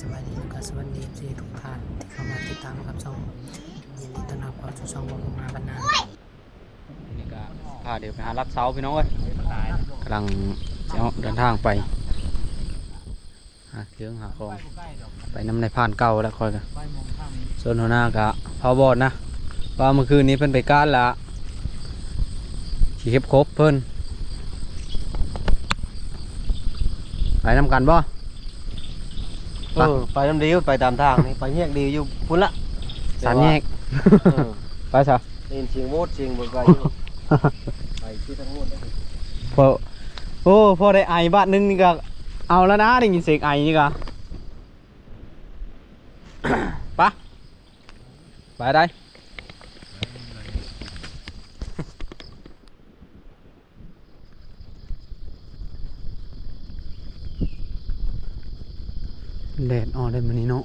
ายสวัสดีและก็สวัสดีที่ทุกท่านที่เข้ามาติดตามกับช่องยินดีต้อนรับเข้าสู่ช่องวงมาบรรณานี่ก็พาเดี๋ยวไปหารักเสาพี่น้องเอ้ยกำลังจะเอาเดินทางไปหาเครื่องหาของไปน้ำในผ่านเก่าแล้วคอยกันส่วนหัวหน้ากะพาวบอดนะว่าเมื่อคืนนี้เพิ่นไปก้านละขี่เข็บครบเพิ่นไปนำกันบ่ เออไปน้ำดีไปตามทางนี่ไปแยกดีอยู่พุ่นละสามแยกเออไปซะได้ยินเสียงโมดเสียงบนไกลอยู่ไปที่ทั้งหมดเลยพอโอ้พอได้ไอบ้านหนึงนี่ก็เอาแล้วนะได้ยินเสียงไอนี่ก็ ไปไปได้ แดออกได้มันนี้เนาะ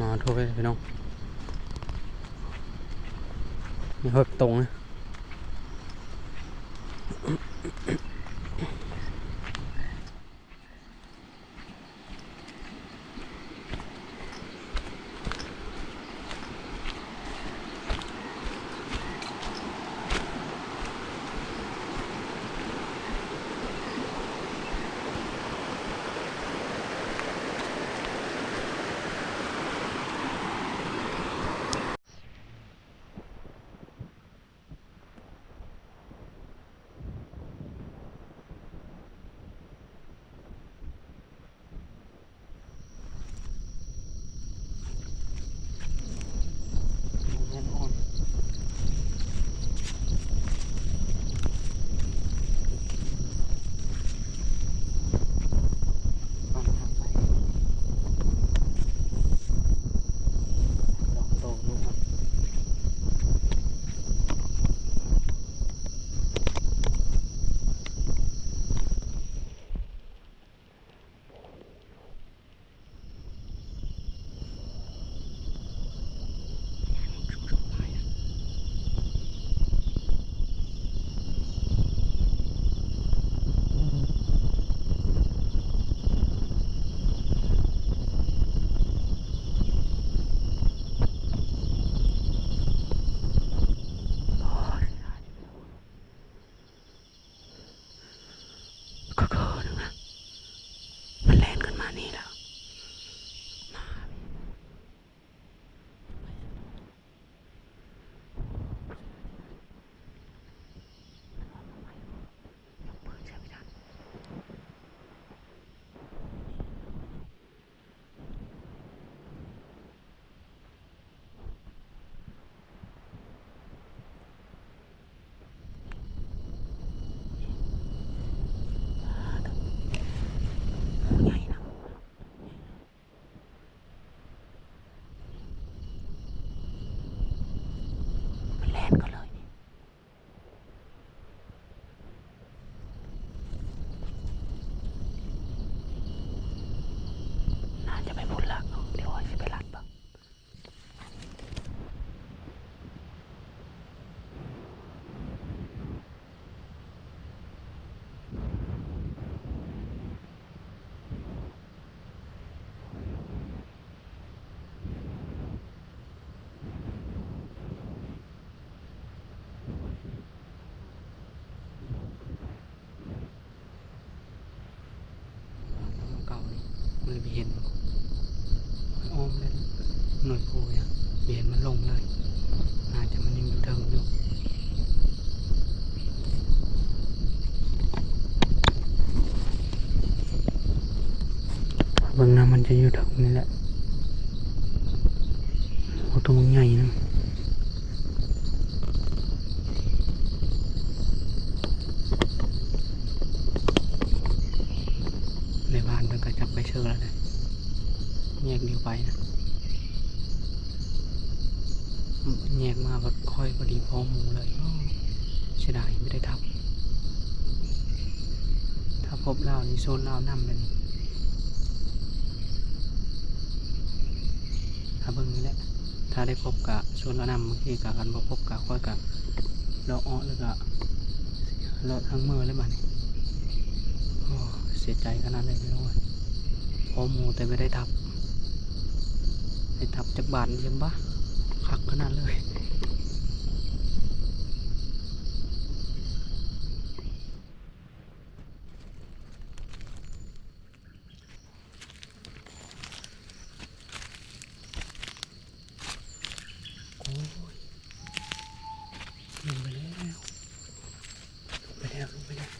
มาโทรไปพี่น้องนี่เฮิบตรงนะ บางน้ำมันจะอยู่แถวนี่แหละโอ้ตัวมันใหญ่นะในบ้านมันก็จับไปเชื่อแล้วนะแยกเดียวไปนะแยกมาแบบค่อยพอดีพอหมูเลยเสียดายไม่ได้ทับ ถ้าพบเล่านี่โซนเล่านั่เลย บิ่งนี่แหละ ถ้าได้พบกับชวนละนำบางทีกับกันบ่พบกับค่อยกับเราอ้อแล้วก็เลาะทั้งมือเลยมันนี่โอ้เสียใจขนาดเลยพี่น้องเอ้ยพอหมูแต่ไม่ได้ทับ ได้ทับจากบานยังบ้าคักขนาดเลย โอ้ยลงไปแล้วลงไปแล้วลงไปแล้ว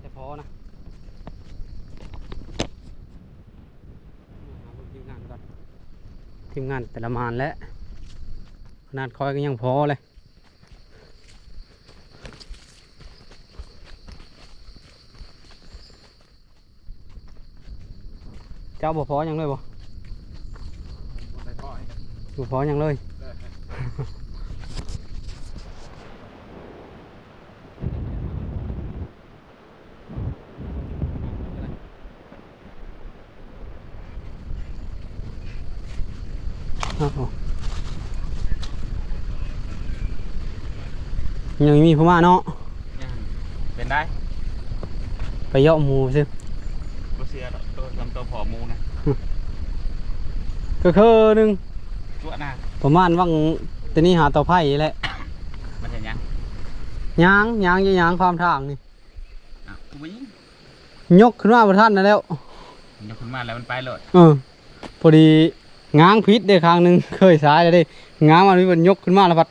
แต่พอนะหาเบิ่งทีมงานก่อน ทีมงานแต่ละมานแล้วขนาดคอยก็ยังพอเลยเจ้าบ่พอยังเลยบ่บ่พอยังเลย ยังมีผู้มาเนาะเป็นได้ ไปเยาะหมูซิก็เสียดอกตัวทำตัวผอมูนะก็คือหนึงตัวหน้าประมาณว่างแตนี้หาเต่อไผ่แหละมันเห็นยังยางยางยางความทางนี่อะกูวิ่งยกขึ้นมาบนท่านนั่นแล้วมันจะขึ้นมาแล้วมันไปเลยเออพอดี ง้างพิษได้ครั้งหนึ่งเคยสายเลยเด้ง้างมันมีมันยกขึ้นมาแล้วพัด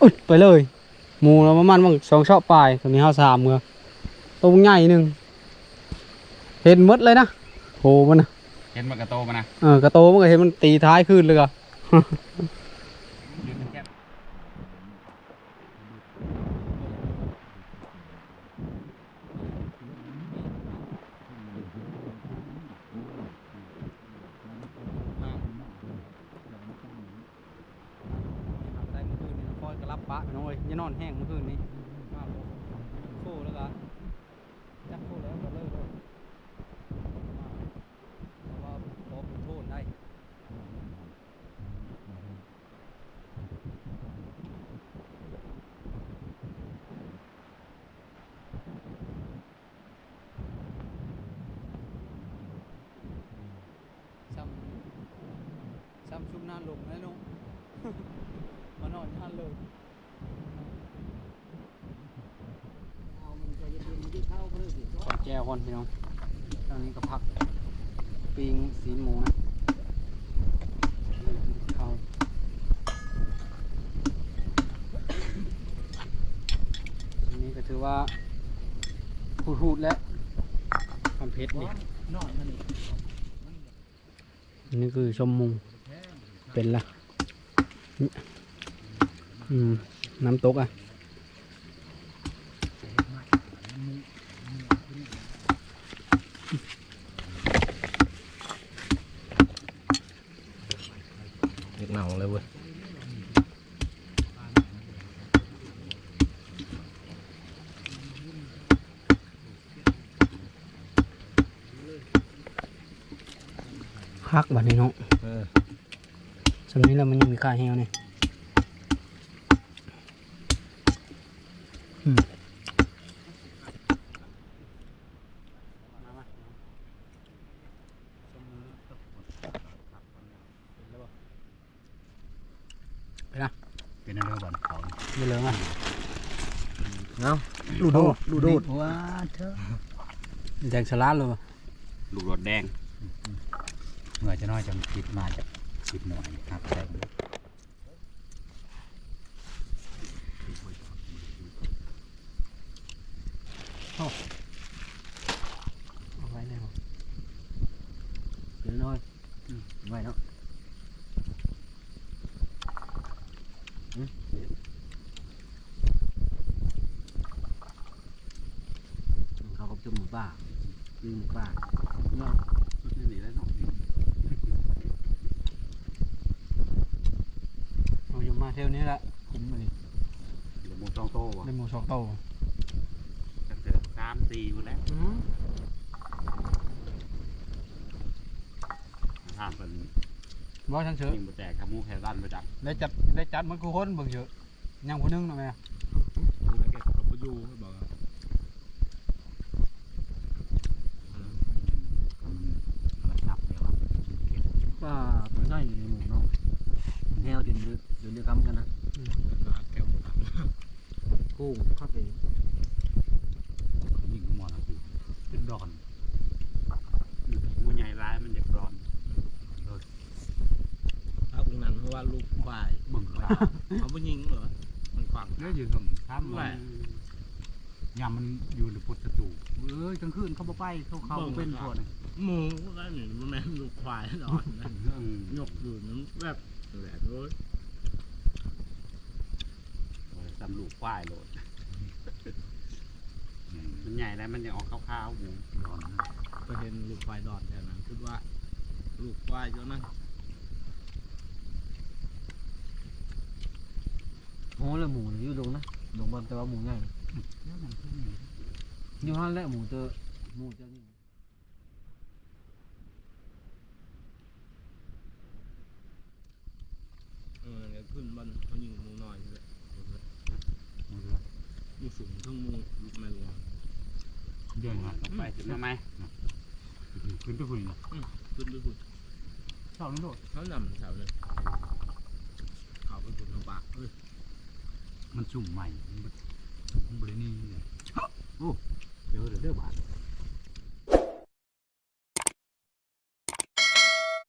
อุดไปเลยหมูแล้วประมาณว่างสองชอบปลายตรงนี้เฮาสามเมือตัวใหญ่หนึ่งเห็นหมดเลยนะโหมันนะเห็นมันกระโตมานะเออกระโตมันก็เห็นมันตีท้ายขึ้นเลยอะ ยืนแคบ ได้เมื่อคืนนี่คอยกระลับปะไปน้อ ยอย่านอนแห้งเมื่อคืนนี้มาโค้แล้วก็จับโค้แล้วก็เลิกเลยเพราะว่าพอเป็นโทษได้ซ้ำซ้ำชุบนานลงนะนุ๊มานอนทันเลย ขอแก้วก่อนพี่น้องตอนนี้ก็พักปิงสีหมูนะข้าวอันนี้ก็ถือว่าพูดๆแล้วความเผ็ดนี่นนี้คือชมมุงเป็นละอืม น้ำตกอะเด็กหนังเลยเว้ยคักบัดนี้เนาะเออสำนี้แล้วมันยังมีค่าแฮวเนี่ยอืมไปนะ เป็นอะไรบ้างเขาไปเลยอะเอ้าดูดูดูดูว้าเธอแดงสลัดเลยว่ะลูกรถแดงเมื่อจะน้อยจะคิดมาจากสิบหน่วยครับแต่เอาไว้แล้วยวน้อยไว้เนาะเขาก็จุ่มหมูป่า คือหมูป่าเนาะนี่หนีแล้วเนาะเราอยู่มาเที่ยวนี้ละคุ้มเลยเดี๋ยวหมูจองโตว่ะได้หมูสองโตกันเจอสามสี่อยู่แล้วทางเป็นบ่ฉันเชื่อยิงบแตกทำมูแถวด้านไปจับได้จัดได้จัดมันคือคนเบิ่งเยอะยังผู้หนึงนะแม่มูแล้วแกกับยูบอกมันนับเดี๋ยวอะเก็บ ก็ มันได้หมูเนาะแนวจนเดือดจนเดือดกำกันนะแก้วหมดอะกุ้งเข้าไปยิงมอนะสิเป็นดอนมูใหญ่ร้ายมันจะร้อนเอาตรงนั้นเพราะว่าลูกควายบึงกลาเขาไม่ยิงเหรอมันขวางแล้วยืนทำท่ามัน ยามมันอยู่ในพุทธตูเอ้ยกลางคืนเขาบ่ไปเขาเขาเป็นพวกนี้หมูก็หนึ่งมันแม่นลูกควายนอนนะยกอยู่นั้นแบบแหลกเลยตำลูกควายโหลดมันใหญ่แล้วมันจะออกขาวๆหมูก็เห็นลูกควายดอนแถวนั้นคิดว่า ลูกควายเจ้านั้นโอ้แล้วหมูนี่อยู่ลงนะลงบนแต่ว่าหมูใหญ่ อยู่ห้านแหละหมูเจอหมูเจอนี่เออเนี่ยขึ้นบ้านเขายิงหมูน้อยเลยอยู่สูงทั้งมูลูกไม่รู้เดินมาไปถึงมาไมขึ้นไปคุยนะขึ้นไปขุดชอบนั่นโดดเขานำแถวเลยเขาไปขุดลำบากเอ้ยมันชุ่มใหม่ บรินี่เลยโอ้เดี๋ยวเดี๋ยวเด้อบาท